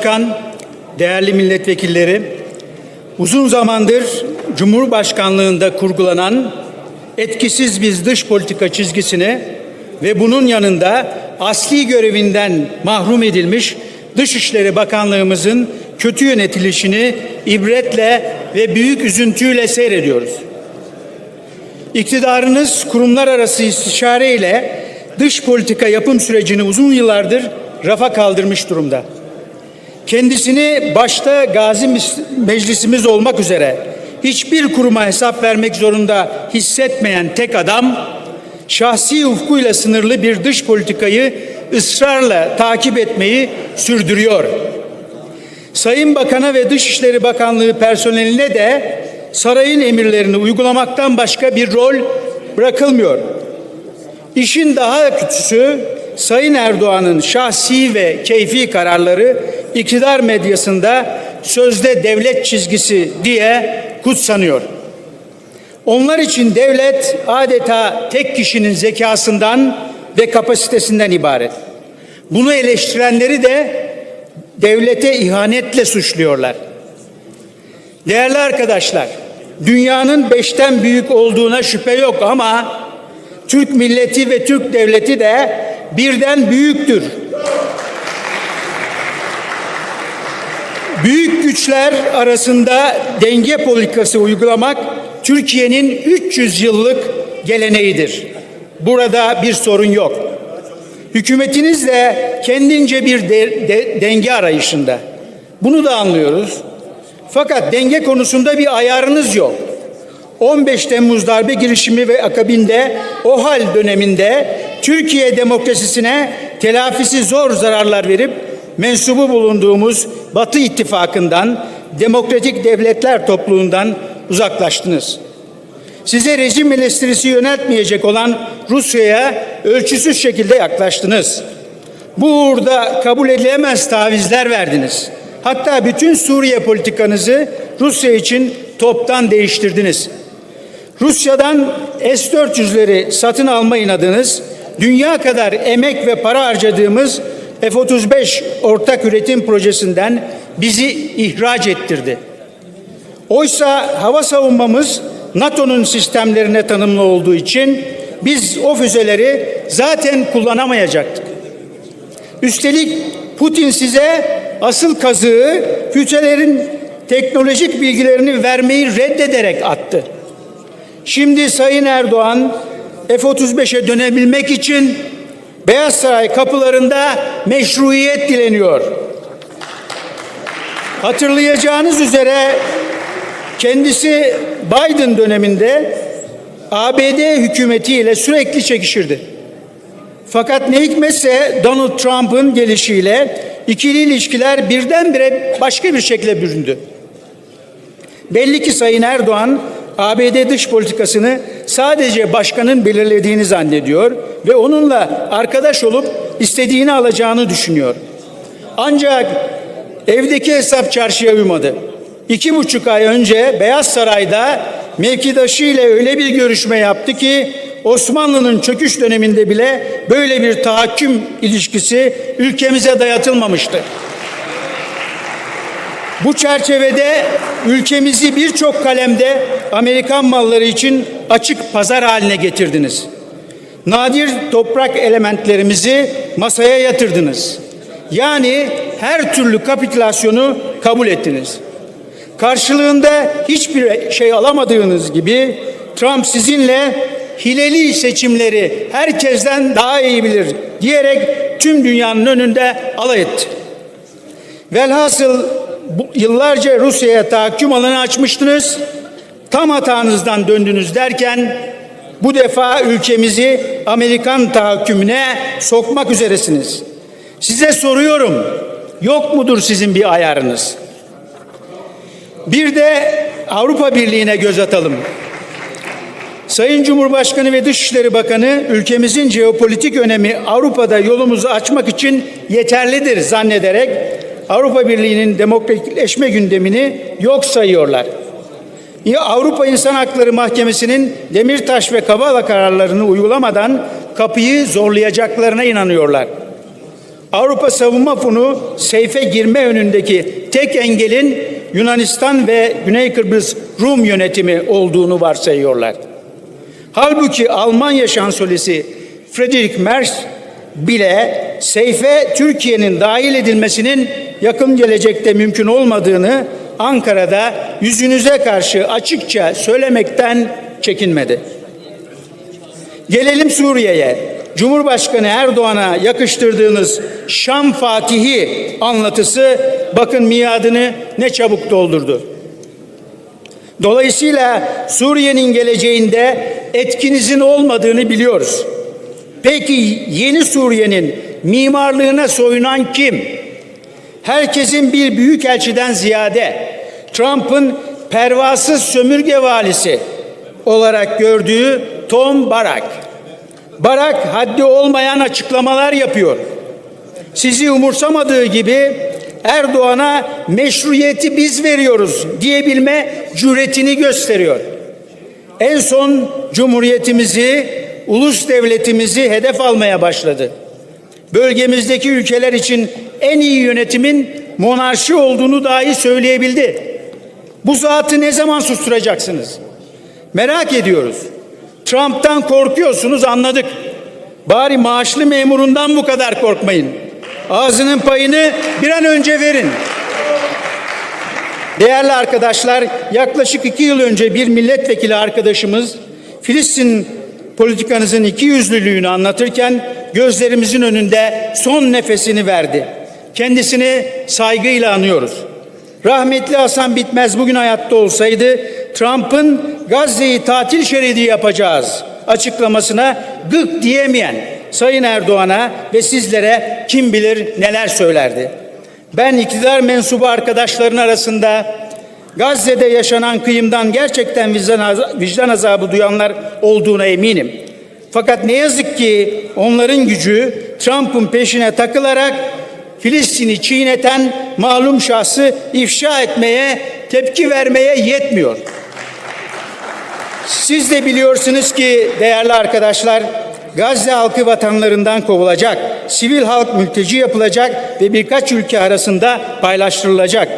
Başkan, değerli milletvekilleri, uzun zamandır Cumhurbaşkanlığında kurgulanan etkisiz bir dış politika çizgisine ve bunun yanında asli görevinden mahrum edilmiş Dışişleri Bakanlığımızın kötü yönetilişini ibretle ve büyük üzüntüyle seyrediyoruz. İktidarınız kurumlar arası istişare ile dış politika yapım sürecini uzun yıllardır rafa kaldırmış durumda. Kendisini başta Gazi Meclisimiz olmak üzere hiçbir kuruma hesap vermek zorunda hissetmeyen tek adam, şahsi ufkuyla sınırlı bir dış politikayı ısrarla takip etmeyi sürdürüyor. Sayın Bakan'a ve Dışişleri Bakanlığı personeline de sarayın emirlerini uygulamaktan başka bir rol bırakılmıyor. İşin daha kötüsü Sayın Erdoğan'ın şahsi ve keyfi kararları iktidar medyasında sözde devlet çizgisi diye kutsanıyor. Onlar için devlet adeta tek kişinin zekasından ve kapasitesinden ibaret. Bunu eleştirenleri de devlete ihanetle suçluyorlar. Değerli arkadaşlar, dünyanın beşten büyük olduğuna şüphe yok ama Türk milleti ve Türk devleti de birden büyüktür. Büyük güçler arasında denge politikası uygulamak Türkiye'nin 300 yıllık geleneğidir. Burada bir sorun yok. Hükümetiniz de kendince bir de, de, denge arayışında. Bunu da anlıyoruz. Fakat denge konusunda bir ayarınız yok. 15 Temmuz darbe girişimi ve akabinde o hal döneminde Türkiye demokrasisine telafisi zor zararlar verip mensubu bulunduğumuz Batı ittifakından, demokratik devletler topluluğundan uzaklaştınız. Size rejim eleştirisi yöneltmeyecek olan Rusya'ya ölçüsüz şekilde yaklaştınız. Bu uğurda kabul edilemez tavizler verdiniz. Hatta bütün Suriye politikanızı Rusya için toptan değiştirdiniz. Rusya'dan S-400'leri satın alma inadınız, dünya kadar emek ve para harcadığımız F-35 ortak üretim projesinden bizi ihraç ettirdi. Oysa hava savunmamız NATO'nun sistemlerine tanımlı olduğu için biz o füzeleri zaten kullanamayacaktık. Üstelik Putin size asıl kazığı füzelerin teknolojik bilgilerini vermeyi reddederek attı. Şimdi Sayın Erdoğan F-35'e dönebilmek için Beyaz Saray kapılarında meşruiyet dileniyor. Hatırlayacağınız üzere kendisi Biden döneminde ABD hükümetiyle sürekli çekişirdi. Fakat ne hikmetse Donald Trump'ın gelişiyle ikili ilişkiler birdenbire başka bir şekilde büründü. Belli ki Sayın Erdoğan ABD dış politikasını sadece başkanın belirlediğini zannediyor ve onunla arkadaş olup istediğini alacağını düşünüyor. Ancak evdeki hesap çarşıya uymadı. İki buçuk ay önce Beyaz Saray'da mevkidaşı ile öyle bir görüşme yaptı ki Osmanlı'nın çöküş döneminde bile böyle bir tahakküm ilişkisi ülkemize dayatılmamıştı. Bu çerçevede ülkemizi birçok kalemde Amerikan malları için açık pazar haline getirdiniz. Nadir toprak elementlerimizi masaya yatırdınız. Yani her türlü kapitülasyonu kabul ettiniz. Karşılığında hiçbir şey alamadığınız gibi Trump sizinle hileli seçimleri herkesten daha iyi bilir diyerek tüm dünyanın önünde alay etti. Velhasıl yıllarca Rusya'ya tahakküm alanı açmıştınız. Tam hatanızdan döndünüz derken bu defa ülkemizi Amerikan tahakkümüne sokmak üzeresiniz. Size soruyorum. Yok mudur sizin bir ayarınız? Bir de Avrupa Birliği'ne göz atalım. Sayın Cumhurbaşkanı ve Dışişleri Bakanı ülkemizin jeopolitik önemi Avrupa'da yolumuzu açmak için yeterlidir zannederek Avrupa Birliği'nin demokratikleşme gündemini yok sayıyorlar. Avrupa İnsan Hakları Mahkemesi'nin Demirtaş ve Kavala kararlarını uygulamadan kapıyı zorlayacaklarına inanıyorlar. Avrupa Savunma Fonu seyfe girme önündeki tek engelin Yunanistan ve Güney Kıbrıs Rum yönetimi olduğunu varsayıyorlar. Halbuki Almanya şansölyesi Friedrich Merz bile seyfe Türkiye'nin dahil edilmesinin yakın gelecekte mümkün olmadığını Ankara'da yüzünüze karşı açıkça söylemekten çekinmedi. Gelelim Suriye'ye. Cumhurbaşkanı Erdoğan'a yakıştırdığınız Şam Fatihi anlatısı bakın miadını ne çabuk doldurdu. Dolayısıyla Suriye'nin geleceğinde etkinizin olmadığını biliyoruz. Peki yeni Suriye'nin mimarlığına soyunan kim? Herkesin bir büyükelçiden ziyade Trump'ın pervasız sömürge valisi olarak gördüğü Tom Barak. Barak haddi olmayan açıklamalar yapıyor. Sizi umursamadığı gibi Erdoğan'a meşruiyeti biz veriyoruz diyebilme cüretini gösteriyor. En son cumhuriyetimizi, ulus devletimizi hedef almaya başladı. Bölgemizdeki ülkeler için en iyi yönetimin monarşi olduğunu dahi söyleyebildi. Bu zatı ne zaman susturacaksınız? Merak ediyoruz. Trump'tan korkuyorsunuz anladık. Bari maaşlı memurundan bu kadar korkmayın. Ağzının payını bir an önce verin. Değerli arkadaşlar, yaklaşık iki yıl önce bir milletvekili arkadaşımız Filistin politikanızın iki yüzlülüğünü anlatırken gözlerimizin önünde son nefesini verdi. Kendisini saygıyla anıyoruz. Rahmetli Hasan Bitmez bugün hayatta olsaydı Trump'ın Gazze'yi tatil şeridi yapacağız açıklamasına gık diyemeyen Sayın Erdoğan'a ve sizlere kim bilir neler söylerdi. Ben iktidar mensubu arkadaşların arasında Gazze'de yaşanan kıyımdan gerçekten vicdan, azabı duyanlar olduğuna eminim. Fakat ne yazık ki onların gücü Trump'ın peşine takılarak Filistin'i çiğneten malum şahsı ifşa etmeye, tepki vermeye yetmiyor. Siz de biliyorsunuz ki değerli arkadaşlar Gazze halkı vatanlarından kovulacak, sivil halk mülteci yapılacak ve birkaç ülke arasında paylaştırılacak.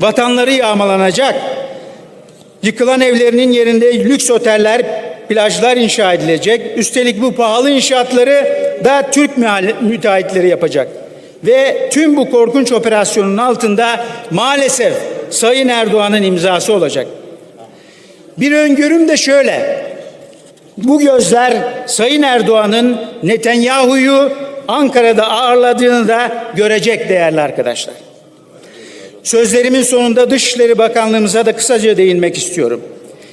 Vatanları yağmalanacak. Yıkılan evlerinin yerinde lüks oteller, plajlar inşa edilecek. Üstelik bu pahalı inşaatları da Türk müteahhitleri yapacak. Ve tüm bu korkunç operasyonun altında maalesef Sayın Erdoğan'ın imzası olacak. Bir öngörüm de şöyle. Bu gözler Sayın Erdoğan'ın Netanyahu'yu Ankara'da ağırladığını da görecek değerli arkadaşlar. Sözlerimin sonunda Dışişleri Bakanlığımıza da kısaca değinmek istiyorum.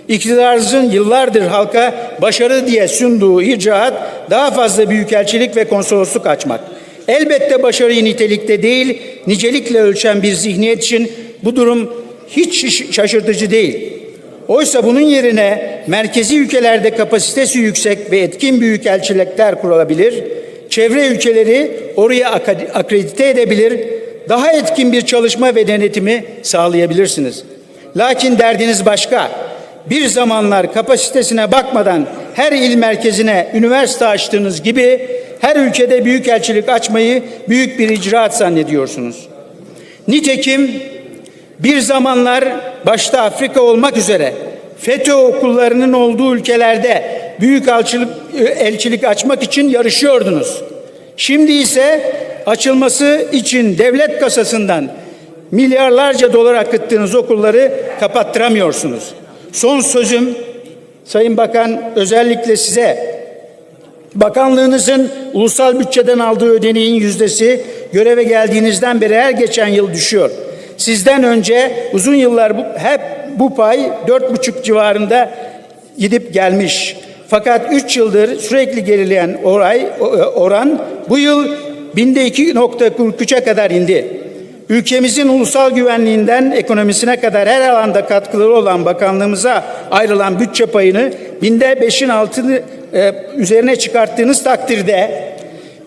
İktidarınızın yıllardır halka başarı diye sunduğu icraat daha fazla büyükelçilik ve konsolosluk açmak. Elbette başarıyı nitelikte değil, nicelikle ölçen bir zihniyet için bu durum hiç şaşırtıcı değil. Oysa bunun yerine merkezi ülkelerde kapasitesi yüksek ve etkin büyükelçilikler kurulabilir, çevre ülkeleri oraya akredite edebilir, daha etkin bir çalışma ve denetimi sağlayabilirsiniz. Lakin derdiniz başka. Bir zamanlar kapasitesine bakmadan her il merkezine üniversite açtığınız gibi her ülkede büyükelçilik açmayı büyük bir icraat zannediyorsunuz. Nitekim bir zamanlar başta Afrika olmak üzere FETÖ okullarının olduğu ülkelerde büyük elçilik, elçilik açmak için yarışıyordunuz. Şimdi ise açılması için devlet kasasından milyarlarca dolar akıttığınız okulları kapattıramıyorsunuz. Son sözüm Sayın Bakan özellikle size bakanlığınızın ulusal bütçeden aldığı ödeneğin yüzdesi göreve geldiğinizden beri her geçen yıl düşüyor. Sizden önce uzun yıllar bu, hep bu pay dört buçuk civarında gidip gelmiş. Fakat üç yıldır sürekli gerileyen oray, oran bu yıl binde 2.43'e kadar indi. Ülkemizin ulusal güvenliğinden ekonomisine kadar her alanda katkıları olan bakanlığımıza ayrılan bütçe payını binde beşin altını e, üzerine çıkarttığınız takdirde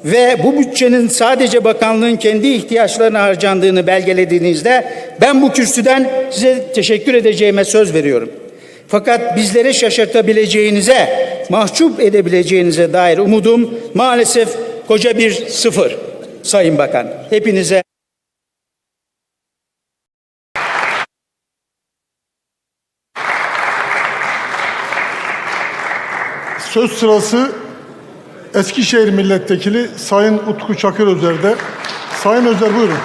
ve bu bütçenin sadece bakanlığın kendi ihtiyaçlarına harcandığını belgelediğinizde ben bu kürsüden size teşekkür edeceğime söz veriyorum. Fakat bizlere şaşırtabileceğinize, mahcup edebileceğinize dair umudum maalesef koca bir sıfır. Sayın Bakan. Hepinize Söz sırası Eskişehir Milletvekili Sayın Utku Çakır Özer'de. Sayın Özer buyurun.